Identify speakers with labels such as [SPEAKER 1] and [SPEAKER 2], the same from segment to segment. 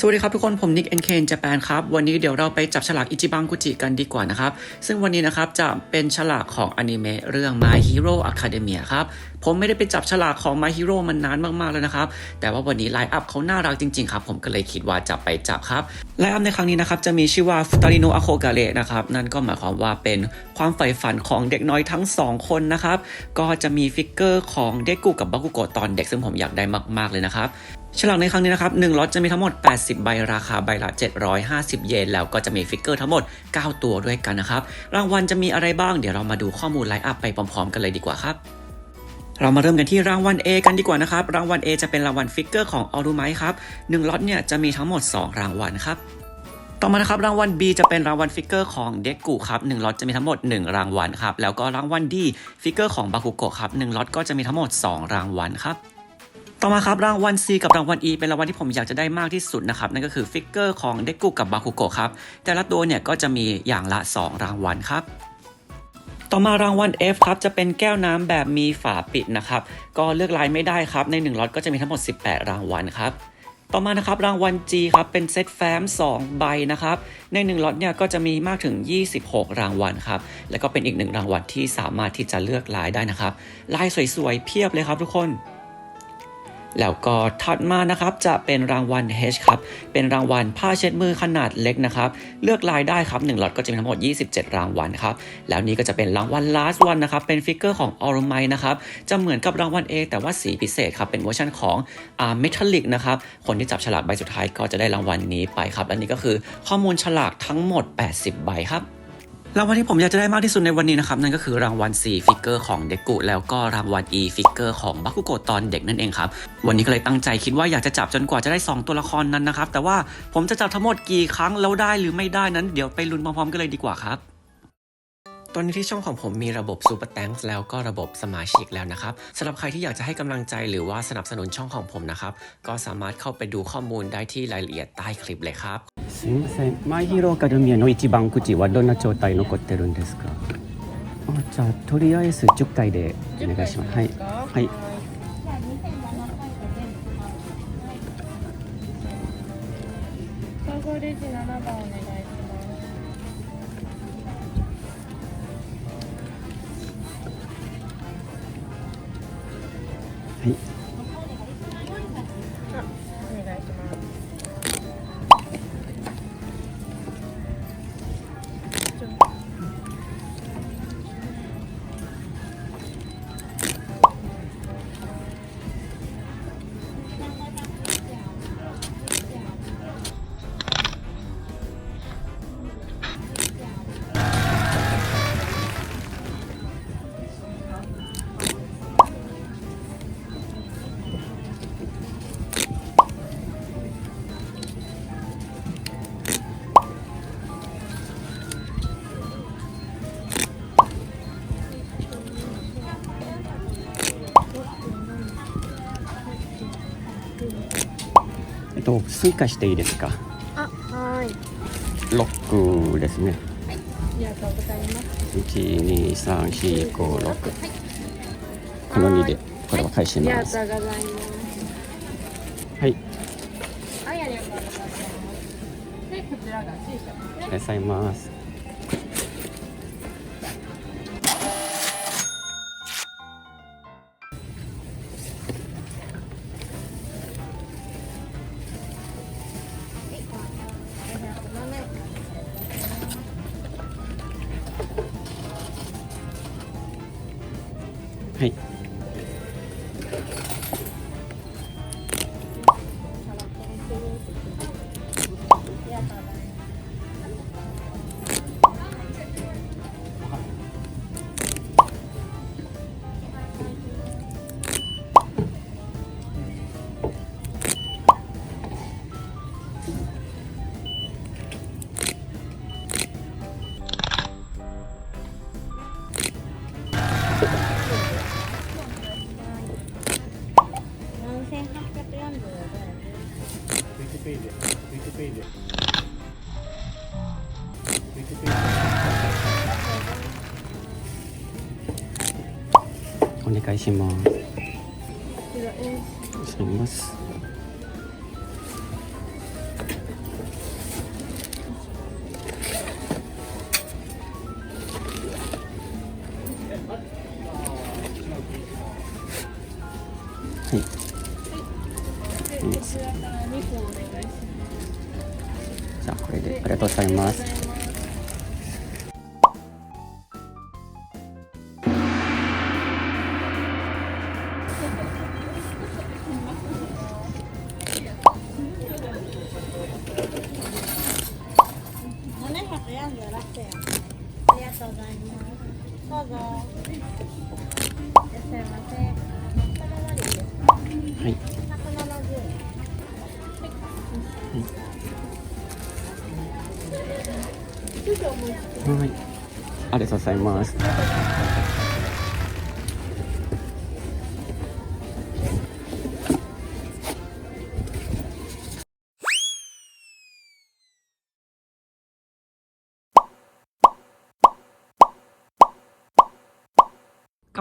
[SPEAKER 1] สวัสดีครับทุกคน ผมนิกเอ็นเคนญี่ปุ่นครับ วันนี้เดี๋ยวเราไปจับฉลากอิจิบังกุจิกันดีกว่านะครับ ซึ่งวันนี้นะครับจะเป็นฉลากของอนิเมะเรื่อง My Hero Academia ครับ ผมไม่ได้ไปจับฉลากของ My Hero มันนานมากๆแล้วนะครับ แต่ว่าวันนี้ไลน์อัพเขาน่ารักจริงๆครับ ผมก็เลยคิดว่าจะไปจับครับ ไลน์อัพในครั้งนี้นะครับจะมีชื่อว่าฟุตาริโนอะโคกาเระนะครับ นั่นก็หมายความว่าเป็นความใฝ่ฝันของเด็กน้อยทั้งสองคนนะครับ ก็จะมีฟิกเกอร์ของเดกุกับบากุโกะตอนเด็กซึ่งผมอยากได้มาก ๆเลยนะครับ ฉลากในครั้งนี้นะครับ1ล็อตจะมีทั้งหมด 80 ใบราคาใบละ 750 เยน แล้วก็จะมีฟิกเกอร์ทั้งหมด 9 ตัวด้วยกันนะครับ รางวัลจะมีอะไรบ้าง เดี๋ยวเรามาดูข้อมูลไลน์อัพไปพร้อมๆ กันเลยดีกว่าครับเรามาเริ่มกันที่รางวัล A กันดีกว่านะครับ รางวัล A จะเป็นรางวัลฟิกเกอร์ของออรูไมครับ1ล็อตเนี่ยจะมีทั้งหมด 2 รางวัลครับ ต่อมานะครับรางวัล B จะเป็นรางวัลฟิกเกอร์ของเด็กกูครับ1ล็อตจะมีทั้งหมด 1 รางวัลครับ แล้วก็รางวัล D ฟิกเกอร์ของบาคุโกะครับ1ล็อตก็จะมีทั้งหมด 2 รางวัลครับ ต่อมาครับรางวัล C กับรางวัล E เป็นรางวัลที่ผมอยากจะได้มากที่สุดนะครับนั่นก็คือฟิกเกอร์ของเด็กกุกับบาคุโกะครับแต่ละตัวเนี่ยก็จะมีอย่างละ 2 รางวัลครับต่อมารางวัล F ครับจะเป็นแก้วน้ำแบบมีฝาปิดนะครับก็เลือกลายไม่ได้ครับใน1ล็อตก็จะมีทั้งหมด 18 รางวัลครับต่อมานะครับรางวัล G ครับเป็นเซตแฟ้ม2 ใบนะครับใน1ล็อตเนี่ยก็จะมีมากถึง 26 รางวัลครับแล้วก็เป็นอีกหนึ่งรางวัลที่สามารถที่จะเลือกลายได้นะครับลายสวยๆเพียบเลยครับทุกคน แล้วก็ถัดมานะครับจะเป็นรางวัล H ครับ เป็นรางวัลผ้าเช็ดมือขนาดเล็กนะครับ เลือกลายได้ครับ1ล็อตก็จะมีทั้งหมด 27 รางวัลครับ แล้วนี้ก็จะเป็นรางวัล last one นะครับ เป็นฟิกเกอร์ของ o r m i นะครับ จะเหมือนกับรางวัล A แต่ว่าสีพิเศษครับ เป็นเวอร์ชันของอ่า metallic นะครับ คนที่จับฉลากใบสุดท้ายก็จะได้รางวัลนี้ไปครับ และนี่ก็คือข้อมูลฉลากทั้งหมด 80 ใบครับ รางวัลที่ผมอยากจะได้มากที่สุดในวันนี้นะครับ นั่นก็คือรางวัล C ฟิกเกอร์ของเด็กกุแล้วก็รางวัล E ฟิกเกอร์ของบัคุโกตอนเด็กนั่นเองครับ วันนี้ก็เลยตั้งใจคิดว่าอยากจะจับจนกว่าจะได้ 2 ตัวละครนั้นนะครับ แต่ว่าผมจะจับทั้งหมดกี่ครั้งแล้วได้หรือไม่ได้นั้น เดี๋ยวไปลุ้นพร้อมๆกันเลยดีกว่าครับ ตอนนี้ที่ช่องของผมมีระบบ Super Thanks แล้วก็ระบบสมาชิกแล้วนะครับสำหรับใครที่อยากจะให้กำลังใจหรือว่าสนับสนุนช่องของผมนะครับก็สามารถเข้าไปดูข้อมูลได้ที่รายละเอียดใต้คลิปเลยครับ
[SPEAKER 2] すみません、マイヒーローアカデミアの一番くじはどんな状態残ってるんですか。あ、じゃあとりあえず10回でお願いします。はい。はい。 はえっと追加していいですか？
[SPEAKER 3] あ、はーい。
[SPEAKER 2] ロックですね。
[SPEAKER 3] ありがとうございます。
[SPEAKER 2] 一二三四五六。この二でこれは返し
[SPEAKER 3] ありが
[SPEAKER 2] ます。
[SPEAKER 3] とうございます。
[SPEAKER 2] はい。
[SPEAKER 3] はい、ありがとうございます。で、こちらがです
[SPEAKER 2] あり
[SPEAKER 3] ね。
[SPEAKER 2] がとうございます。
[SPEAKER 4] で。
[SPEAKER 2] お願いします。ます。
[SPEAKER 1] あり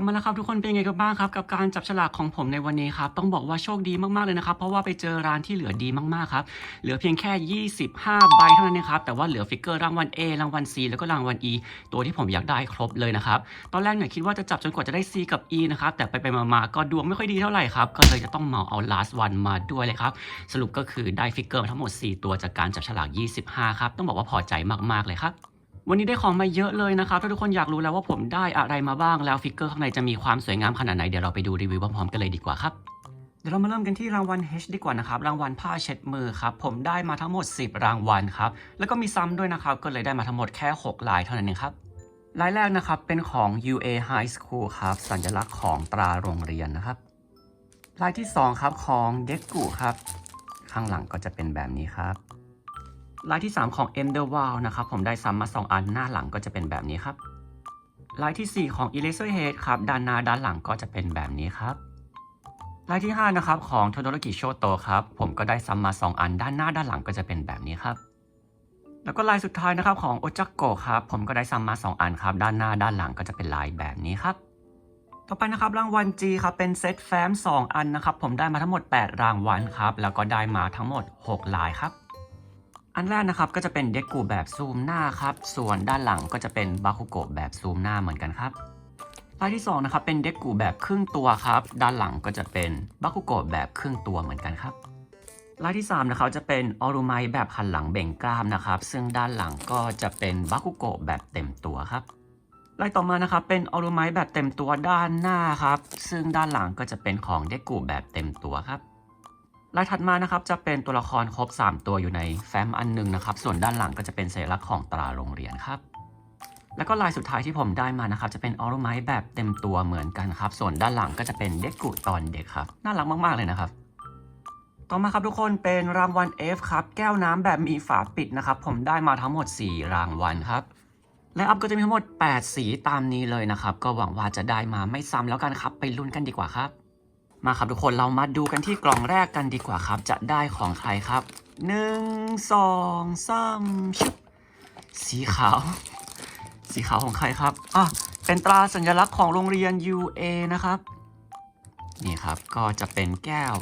[SPEAKER 1] มาแล้วครับทุกคนเป็นยังไงกันบ้างครับกับการจับฉลากของผมในวันนี้ครับต้องบอกว่าโชคดีมากๆเลยนะครับเพราะว่าไปเจอร้านที่เหลือดีมากๆครับเหลือเพียงแค่ 25 ใบเท่านั้นนะครับแต่ว่าเหลือฟิกเกอร์รางวัล A รางวัล C แล้วก็รางวัล E ตัวที่ผมอยากได้ครบเลยนะครับตอนแรกเนี่ยคิดว่าจะจับจนกว่าจะได้ C กับ E นะครับแต่ไปไปๆมาๆก็ดวงไม่ค่อยดีเท่าไหร่ครับก็เลยจะต้องเหมาเอา last one มาด้วยเลยครับสรุปก็คือได้ฟิกเกอร์ทั้งหมด 4 ตัวจากการจับฉลาก 25 ครับต้องบอกว่าพอใจมากๆเลยครับ วันนี้ได้ของมาเยอะเลยนะครับ ถ้าทุกคนอยากรู้แล้วว่าผมได้อะไรมาบ้างแล้วฟิกเกอร์ข้างในจะมีความสวยงามขนาดไหนเดี๋ยวเราไปดูรีวิวพร้อมๆกันเลยดีกว่าครับเดี๋ยวเรามาเริ่มกันที่รางวัล H ดีกว่านะครับ รางวัลผ้าเช็ดมือครับ ผมได้มาทั้งหมด 10 รางวัลครับ แล้วก็มีซ้ำด้วยนะครับ ก็เลยได้มาทั้งหมดแค่ 6 ลายเท่านั้นเองครับ ลายแรกนะครับ เป็นของ UA High School ครับ สัญลักษณ์ของตราโรงเรียนนะครับ ลายที่ 2 ครับของเด็กกุครับ ข้างหลังก็จะเป็นแบบนี้ครับ ลายที่ 3 ของ e n d e r w a l นะครับผมได้ซ้ำมา 2 อันหน้าหลังก็จะเป็นแบบนี้ครับลายที่ 4 ของ Eraserhead ครับด้านหน้าด้านหลังก็จะเป็นแบบนี้ครับลายที่ 5 นะครับของโทโดโรกิโชโตครับผมก็ได้ซ้ำมา 2 อันด้านหน้าด้านหลังก็จะเป็นแบบนี้ครับแล้วก็ลายสุดท้ายนะครับของโอจักโกครับผมก็ได้ซ้ำมา 2 อันครับด้านหน้าด้านหลังก็จะเป็นลายแบบนี้ครับต่อไปนะครับรางวัล G ครับเป็นเซตแฟ้ม2 อันนะครับผมได้มาทั้งหมด 8 รางวัลครับแล้วก็ได้มาทั้งหมด 6 ลายครับ อันแรกนะครับก็จะเป็นเด็กกูแบบซูมหน้าครับ ส่วนด้านหลังก็จะเป็นบาคุโกะแบบซูมหน้าเหมือนกันครับลายที่2นะครับเป็นเด็กกูแบบครึ่งตัวครับ ด้านหลังก็จะเป็นบาคุโกะแบบครึ่งตัวเหมือนกันครับลายที่3นะครับจะเป็นออรุไมแบบหันหลังเบ่งกล้ามนะครับ ซึ่งด้านหลังก็จะเป็นบาคุโกะแบบเต็มตัวครับลายต่อมานะครับเป็นออรุไมแบบเต็มตัวด้านหน้าครับ ซึ่งด้านหลังก็จะเป็นของเด็กกูแบบเต็มตัวครับ ลายถัดมานะครับจะเป็นตัวละครครบ 3 ตัวอยู่ในแฟ้มอันหนึงนะครับ ส่วนด้านหลังก็จะเป็นสัญลักษณ์ของตราโรงเรียนครับ แล้วก็ลายสุดท้ายที่ผมได้มานะครับ จะเป็นออรุไมแบบเต็มตัวเหมือนกันครับ ส่วนด้านหลังก็จะเป็นเด็กกุตอนเด็กครับน่ารักมากๆเลยนะครับต่อมาครับทุกคนเป็นรางวัล F ครับ แก้วน้ำแบบมีฝาปิดนะครับ ผมได้มาทั้งหมด 4 รางวัลครับ และอัพก็จะมีทั้งหมด 8 สีตามนี้เลยนะครับ ก็หวังว่าจะได้มาไม่ซ้ำแล้วกันครับ ไปลุ้นกันดีกว่าครับ มาครับทุกคนเรามาดูกันที่กล่องแรกกันดีกว่าครับ จะได้ของใครครับหนึ่งสองสามชุบสีขาว สีขาวของใครครับอะเป็นตราสัญลักษณ์ของโรงเรียน UA นะครับ นี่ครับก็จะเป็นแก้ว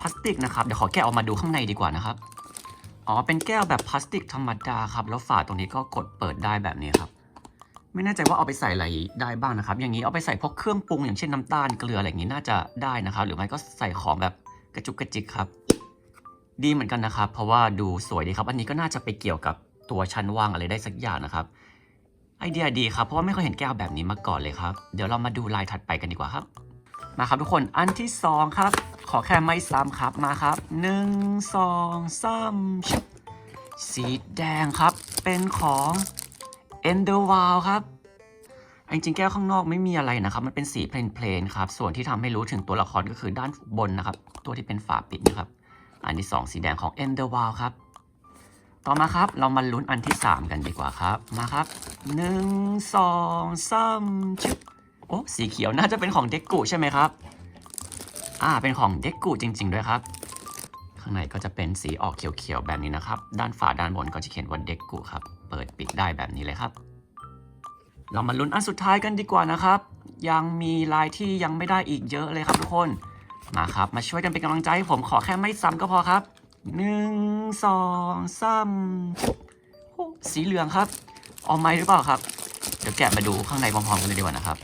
[SPEAKER 1] พลาสติกนะครับเดี๋ยวขอแกะออกมาดูข้างในดีกว่านะครับอ๋อเป็นแก้วแบบพลาสติกธรรมดาครับ แล้วฝาตรงนี้ก็กดเปิดได้แบบนี้ครับ ไม่แน่ใจว่าเอาไปใส่อะไรได้บ้างนะครับ อย่างนี้เอาไปใส่พวกเครื่องปรุงอย่างเช่นน้ำตาลเกลืออะไรอย่างนี้น่าจะได้นะครับ หรือไม่ก็ใส่ของแบบกระจุกกระจิกครับ ดีเหมือนกันนะครับ เพราะว่าดูสวยดีครับ อันนี้ก็น่าจะไปเกี่ยวกับตัวชั้นวางอะไรได้สักอย่างนะครับ ไอเดียดีครับ เพราะว่าไม่เคยเห็นแก้วแบบนี้มาก่อนเลยครับ เดี๋ยวเรามาดูลายถัดไปกันดีกว่าครับ มาครับทุกคน อันที่สองครับ ขอแค่ไม่ซ้ำครับ มาครับหนึ่งสองสามสีแดงครับ เป็นของ e n d e r w a l ครับจริงๆแก้วข้างนอกไม่มีอะไรนะครับ มันเป็นสีเพลนๆครับ ส่วนที่ทำให้รู้ถึงตัวละครก็คือด้านบนนะครับ ตัวที่เป็นฝาปิดนะครับ อันที่ 2 สีแดงของ e n d e r w a l ครับ ต่อมาครับ เรามาลุ้นอันที่ 3 กันดีกว่าครับ มาครับ 1 2 3ชุบโอ้ สีเขียวน่าจะเป็นของเด็กกุใช่ไหมครับ อ่า เป็นของเด็กกุจริง ๆ ด้วยครับ ข้างในก็จะเป็นสีออกเขียวๆแบบนี้นะครับ ด้านฝาด้านบนก็จะเขียนว่าเด็กกุครับ เปิดปิดได้แบบนี้เลยครับ เรามาลุ้นอันสุดท้ายกันดีกว่านะครับ ยังมีลายที่ยังไม่ได้อีกเยอะเลยครับทุกคน มาครับ มาช่วยกันเป็นกำลังใจให้ผมขอแค่ไม่ซ้ำก็พอครับหนึ่งสองสามสีเหลืองครับ ออมไม้หรือเปล่าครับ เดี๋ยวแกะมาดูข้างในพร้อมๆกันเลยดีกว่านะครับ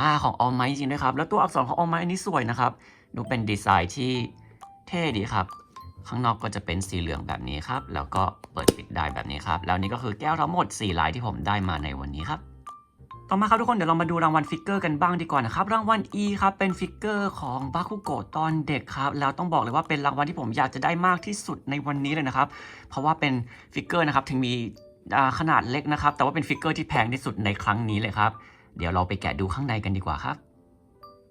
[SPEAKER 1] อ่าของออมไม้จริงๆด้วยครับ แล้วตัวอักษรของออมไม้อันนี้สวยนะครับ ดูเป็นดีไซน์ที่เท่ดีครับ ข้างนอกก็จะเป็นสีเหลืองแบบนี้ครับ แล้วก็เปิดปิดได้แบบนี้ครับ แล้วนี่ก็คือแก้วทั้งหมด 4 ลายที่ผมได้มาในวันนี้ครับต่อมาครับทุกคนเดี๋ยวเรามาดูรางวัลฟิกเกอร์กันบ้างดีกว่านะครับรางวัล E ครับเป็นฟิกเกอร์ของบาคุโกะตอนเด็กครับแล้วต้องบอกเลยว่าเป็นรางวัลที่ผมอยากจะได้มากที่สุดในวันนี้เลยนะครับ เพราะว่าเป็นฟิกเกอร์นะครับถึงมีขนาดเล็กนะครับ แต่ว่าเป็นฟิกเกอร์ที่แพงที่สุดในครั้งนี้เลยครับ เดี๋ยวเราไปแกะดูข้างในกันดีกว่าครับ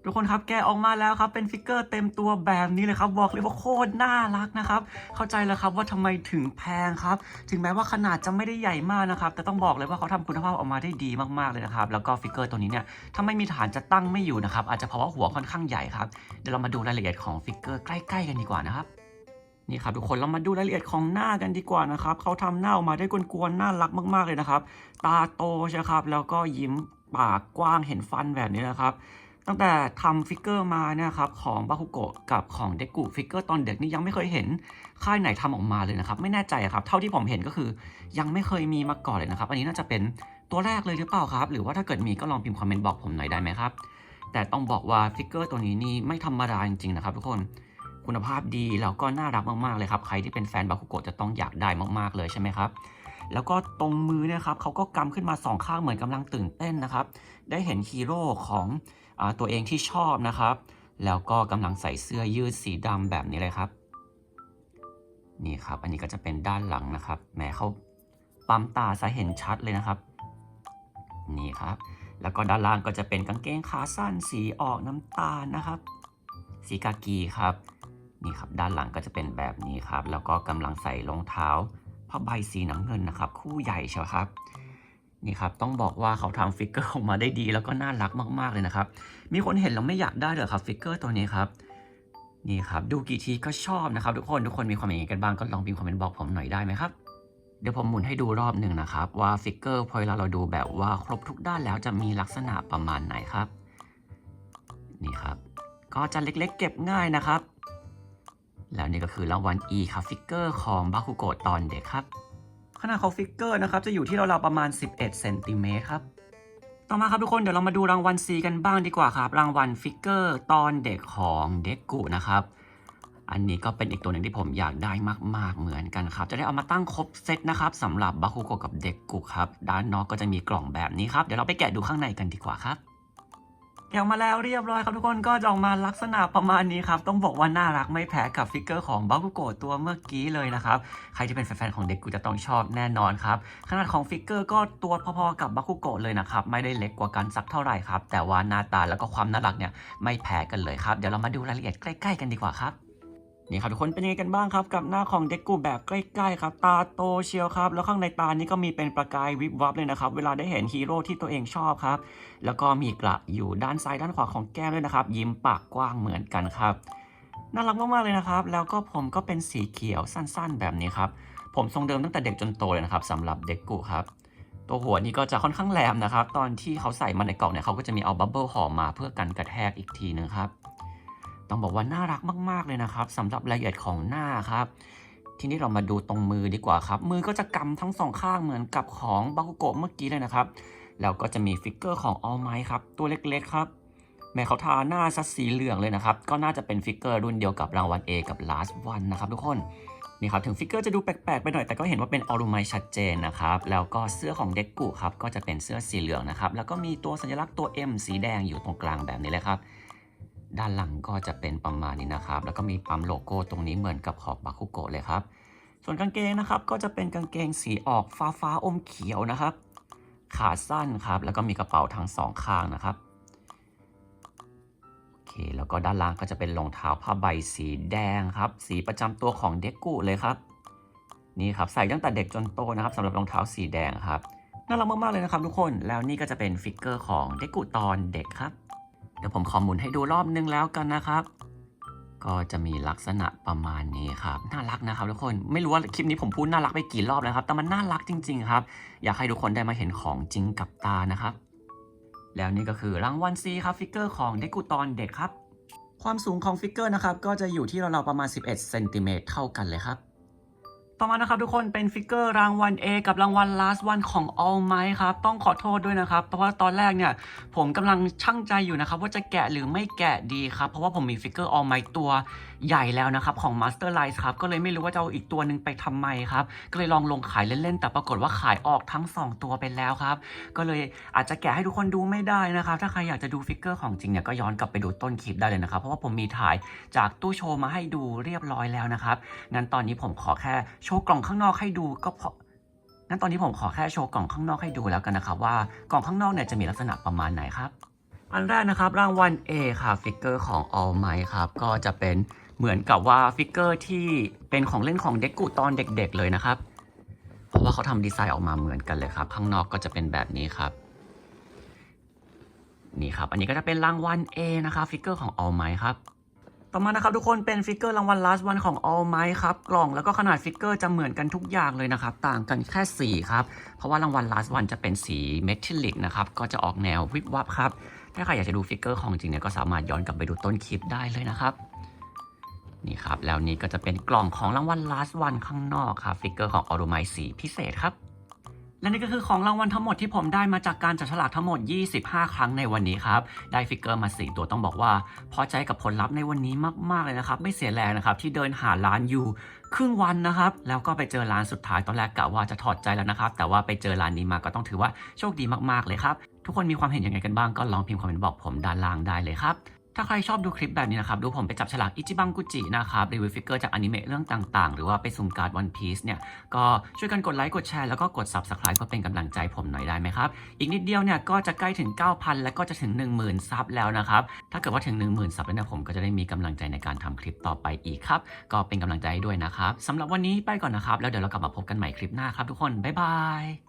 [SPEAKER 1] ทุกคนครับแกออกมาแล้วครับเป็นฟิกเกอร์เต็มตัวแบบนี้เลยครับบอกเลยว่าโคตรน่ารักนะครับเข้าใจแล้วครับว่าทำไมถึงแพงครับถึงแม้ว่าขนาดจะไม่ได้ใหญ่มากนะครับแต่ต้องบอกเลยว่าเขาทำคุณภาพออกมาได้ดีมากๆเลยนะครับแล้วก็ฟิกเกอร์ตัวนี้เนี่ยถ้าไม่มีฐานจะตั้งไม่อยู่นะครับอาจจะเพราะว่าหัวค่อนข้างใหญ่ครับเดี๋ยวเรามาดูรายละเอียดของฟิกเกอร์ใกล้ ๆ กันดีกว่านะครับนี่ครับทุกคนเรามาดูรายละเอียดของหน้ากันดีกว่านะครับเขาทำหน้าออกมาได้กวนๆน่ารักมาก ๆเลยนะครับ ตาโตใช่ครับแล้วก็ยิ้มปากกว้างเห็นฟันแบบนี้นะครับ ตั้งแต่ทำฟิกเกอร์มาเนี่ยครับของบาคุโกะกับของเดกุฟิกเกอร์ตอนเด็กนี่ยังไม่เคยเห็นค่ายไหนทำออกมาเลยนะครับ ไม่แน่ใจครับ เท่าที่ผมเห็นก็คือยังไม่เคยมีมาก่อนเลยนะครับ อันนี้น่าจะเป็นตัวแรกเลยหรือเปล่าครับ หรือว่าถ้าเกิดมีก็ลองพิมพ์คอมเมนต์บอกผมหน่อยได้ไหมครับ แต่ต้องบอกว่าฟิกเกอร์ตัวนี้นี่ไม่ธรรมดาจริงๆนะครับทุกคนคุณภาพดีแล้วก็น่ารักมากๆเลยครับ ใครที่เป็นแฟนบาคุโกะจะต้องอยากได้มากๆเลยใช่ไหมครับแล้วก็ตรงมือเนี่ยครับเขาก็กำขึ้นมาสองข้างเหมือนกำลังตื่นเต้นนะครับ ได้เห็นฮีโร่ของ ตัวเองที่ชอบนะครับ แล้วก็กำลังใส่เสื้อยืดสีดำแบบนี้เลยครับนี่ครับ อันนี้ก็จะเป็นด้านหลังนะครับแหมเขาปั๊มตาซะเห็นชัดเลยนะครับ นี่ครับ แล้วก็ด้านล่างก็จะเป็นกางเกงขาสั้นสีออกน้ำตาลนะครับ สีกากีครับ นี่ครับ ด้านหลังก็จะเป็นแบบนี้ครับ แล้วก็กำลังใส่รองเท้าผ้าใบสีน้ำเงินนะครับ คู่ใหญ่เชียวครับ นี่ครับต้องบอกว่าเขาทำฟิกเกอร์ออกมาได้ดี แล้วก็น่ารักมากๆเลยนะครับ มีคนเห็นแล้วไม่อยากได้เลยครับฟิกเกอร์ตัวนี้ครับนี่ครับดูกี่ทีก็ชอบนะครับ ทุกคนทุกคนมีความเห็นยังไงกันบ้างก็ลองพิมพ์คอมเมนต์บอกผมหน่อยได้ไหมครับเดี๋ยวผมหมุนให้ดูรอบหนึ่งนะครับ ว่าฟิกเกอร์พอเวลาเราดูแบบว่าครบทุกด้านแล้วจะมีลักษณะประมาณไหนครับ นี่ครับ ก็จะเล็กๆ เก็บง่ายนะครับ แล้วนี่ก็คือรางวัล E ครับฟิกเกอร์ของบาคุโกะตอนเด็กครับ ขนาดของฟิกเกอร์นะครับจะอยู่ที่ราวๆประมาณ 11เซนติเมตรครับต่อมาครับทุกคนเดี๋ยวเรามาดูรางวัล C กันบ้างดีกว่าครับ รางวัลฟิกเกอร์ตอนเด็กของเด็กกุนะครับ อันนี้ก็เป็นอีกตัวหนึ่งที่ผมอยากได้มาก ๆ เหมือนกันครับ จะได้เอามาตั้งครบเซตนะครับสำหรับบาคุโกกับเด็กกุครับ ด้านนอกก็จะมีกล่องแบบนี้ครับ เดี๋ยวเราไปแกะดูข้างในกันดีกว่าครับ แกะมาแล้วเรียบร้อยครับทุกคนก็จะออกมาลักษณะประมาณนี้ครับต้องบอกว่าน่ารักไม่แพ้กับฟิกเกอร์ของบาคุโกะตัวเมื่อกี้เลยนะครับใครที่เป็นแฟนๆของเด็กกูจะต้องชอบแน่นอนครับขนาดของฟิกเกอร์ก็ตัวพอๆกับบาคุโกะเลยนะครับไม่ได้เล็กกว่ากันสักเท่าไหร่ครับแต่ว่าหน้าตาแล้วก็ความน่ารักเนี่ยไม่แพ้กันเลยครับเดี๋ยวเรามาดูรายละเอียดใกล้ ๆ กันดีกว่าครับ นี่ครับทุกคนเป็นยังไงกันบ้างครับกับหน้าของเด็กกูแบบใกล้ๆครับตาโตเชียวครับ แล้วข้างในตานี้ก็มีเป็นประกายวิบวับเลยนะครับ เวลาได้เห็นฮีโร่ที่ตัวเองชอบครับ แล้วก็มีกระอยู่ด้านซ้ายด้านขวาของแก้มด้วยนะครับ ยิ้มปากกว้างเหมือนกันครับน่ารักมากๆเลยนะครับ แล้วก็ผมก็เป็นสีเขียวสั้นๆ แบบนี้ครับผมทรงเดิมตั้งแต่เด็กจนโตเลยนะครับสำหรับเด็กกุครับตัวหัวนี้ก็จะค่อนข้างแหลมนะครับ ตอนที่เขาใส่มาในกล่องเนี่ยเขาก็จะมีเอาบับเบิลห่อมาเพื่อกันกระแทกอีกทีนึงครับ ต้องบอกว่าน่ารักมาก ๆ เลยนะครับสำหรับรายละเอียดของหน้าครับ ทีนี้เรามาดูตรงมือดีกว่าครับ มือก็จะกำทั้งสองข้างเหมือนกับของบาคุโกะเมื่อกี้เลยนะครับ แล้วก็จะมีฟิกเกอร์ของออลไมครับตัวเล็กๆครับ แม้เขาทาหน้าซัดสีเหลืองเลยนะครับ ก็น่าจะเป็นฟิกเกอร์รุ่นเดียวกับรางวัล A กับ Last One นะครับทุกคนนี่ครับถึงฟิกเกอร์จะดูแปลกๆไปหน่อยแต่ก็เห็นว่าเป็นออรูไมชัดเจนนะครับ แล้วก็เสื้อของเด็กกุครับก็จะเป็นเสื้อสีเหลืองนะครับ แล้วก็มีตัวสัญลักษณ์ตัว M สีแดงอยู่ตรงกลางแบบนี้เลยครับ ด้านหลังก็จะเป็นประมาณนี้นะครับ แล้วก็มีปั๊มโลโก้ตรงนี้เหมือนกับของบาคุโกะเลยครับ ส่วนกางเกงนะครับก็จะเป็นกางเกงสีออกฟ้าฟ้าๆอมเขียวนะครับ ขาสั้นครับ แล้วก็มีกระเป๋าทั้งสองข้างนะครับโอเคแล้วก็ด้านล่างก็จะเป็นรองเท้าผ้าใบสีแดงครับ สีประจำตัวของเด็กกุเลยครับ นี่ครับใส่ตั้งแต่เด็กจนโตนะครับสำหรับรองเท้าสีแดงครับน่ารักมากๆเลยนะครับทุกคนแล้วนี่ก็จะเป็นฟิกเกอร์ของเด็กกุตอนเด็กครับ เดี๋ยวผมขอหมุนให้ดูรอบนึงแล้วกันนะครับ ก็จะมีลักษณะประมาณนี้ครับ น่ารักนะครับทุกคนไม่รู้ว่าคลิปนี้ผมพูดน่ารักไปกี่รอบแล้วครับ แต่มันน่ารักจริง ๆ ครับ อยากให้ทุกคนได้มาเห็นของจริงกับตานะครับ แล้วนี่ก็คือรางวัลซีครับฟิกเกอร์ของเด็กกุตอนเด็กครับ ความสูงของฟิกเกอร์นะครับก็จะอยู่ที่ราวๆประมาณ 11เซนติเมตรเท่ากันเลยครับ ต่อมานะครับทุกคนเป็นฟิกเกอร์รางวัล A กับรางวัล last one ของ All Might ครับ ต้องขอโทษด้วยนะครับ เพราะว่าตอนแรกเนี่ยผมกำลังช่างใจอยู่นะครับ ว่าจะแกะหรือไม่แกะดีครับ เพราะว่าผมมีฟิกเกอร์ All Might ตัวใหญ่แล้วนะครับ ของ Master Light ครับ ก็เลยไม่รู้ว่าจะเอาอีกตัวหนึ่งไปทำไมครับ ก็เลยลองลงขายเล่นๆ แต่ปรากฏว่าขายออกทั้ง 2 ตัวไปแล้วครับ ก็เลยอาจจะแกะให้ทุกคนดูไม่ได้นะครับ ถ้าใครอยากจะดูฟิกเกอร์ของจริงเนี่ยก็ย้อนกลับไปดูต้นคลิปได้เลยนะครับ เพราะว่าผมมีถ่ายจากตู้โชว์มาให้ดูเรียบร้อยแล้วนะครับงั้นตอนนี้ผมขอแค่ชว์กล่องข้างนอกให้ดูก็พองั้นตอนนี้ผมขอแค่โชว์กล่องข้างนอกให้ดูแล้วกันนะครับ ว่ากล่องข้างนอกเนี่ยจะมีลักษณะประมาณไหนครับ อันแรกนะครับรางวัล A ค่ะฟิกเกอร์ของ All Might ครับ ก็จะเป็นเหมือนกับว่าฟิกเกอร์ที่เป็นของเล่นของเด็กกุตอนเด็กๆเลยนะครับ เพราะว่าเขาทำดีไซน์ออกมาเหมือนกันเลยครับ ข้างนอกก็จะเป็นแบบนี้ครับ นี่ครับ อันนี้ก็จะเป็นรางวัล A นะครับฟิกเกอร์ของ All Might ครับ ต่อมานะครับทุกคนเป็นฟิกเกอร์รางวัล last one ของ All Might ครับ กล่องแล้วก็ขนาดฟิกเกอร์จะเหมือนกันทุกอย่างเลยนะครับ ต่างกันแค่สีครับ เพราะว่ารางวัล last one จะเป็นสีเมทัลลิกนะครับ ก็จะออกแนววิบวับครับ ถ้าใครอยากจะดูฟิกเกอร์ของจริงเนี่ยก็สามารถย้อนกลับไปดูต้นคลิปได้เลยนะครับนี่ครับ แล้วนี่ก็จะเป็นกล่องของรางวัล last one ข้างนอกครับฟิกเกอร์ของ All Might สีพิเศษครับ และนี่ก็คือของรางวัลทั้งหมดที่ผมได้มาจากการจับฉลากทั้งหมด 25 ครั้งในวันนี้ครับ ได้ฟิกเกอร์มา 4 ตัวต้องบอกว่า พอใจกับผลลัพธ์ในวันนี้มาก ๆ เลยนะครับ ไม่เสียแรงนะครับ ที่เดินหาร้านอยู่ครึ่งวันนะครับ แล้วก็ไปเจอร้านสุดท้ายตอนแรกกะว่าจะถอดใจแล้วนะครับ แต่ว่าไปเจอร้านนี้มาก็ต้องถือว่าโชคดีมากๆเลยครับ ทุกคนมีความเห็นยังไงกันบ้างก็ลองพิมพ์คอมเมนต์บอกผมด้านล่างได้เลยครับ ถ้าใครชอบดูคลิปแบบนี้นะครับ ดูผมไปจับฉลากอิจิบังกุจินะครับรีวิวฟิกเกอร์จากอนิเมะเรื่องต่างๆ หรือว่าไปซุ่มการ์ดวันพีซเนี่ย ก็ช่วยกันกดไลค์ กดแชร์แล้วก็กด Subscribe เพื่อเป็นกำลังใจผมหน่อยได้ไหมครับ อีกนิดเดียวเนี่ย ก็จะใกล้ถึง 9,000 แล้วก็จะถึง 10,000 ซับแล้วนะครับ ถ้าเกิดว่าถึง 10,000 ซับแล้วเนี่ยผมก็จะได้มีกำลังใจในการทำคลิปต่อไปอีกครับ ก็เป็นกำลังใจให้ด้วยนะครับสำหรับวันนี้ไปก่อนนะครับแล้วเดี๋ยวเรากลับมาพบกันใหม่คลิปหน้าครับทุกคนบ๊ายบาย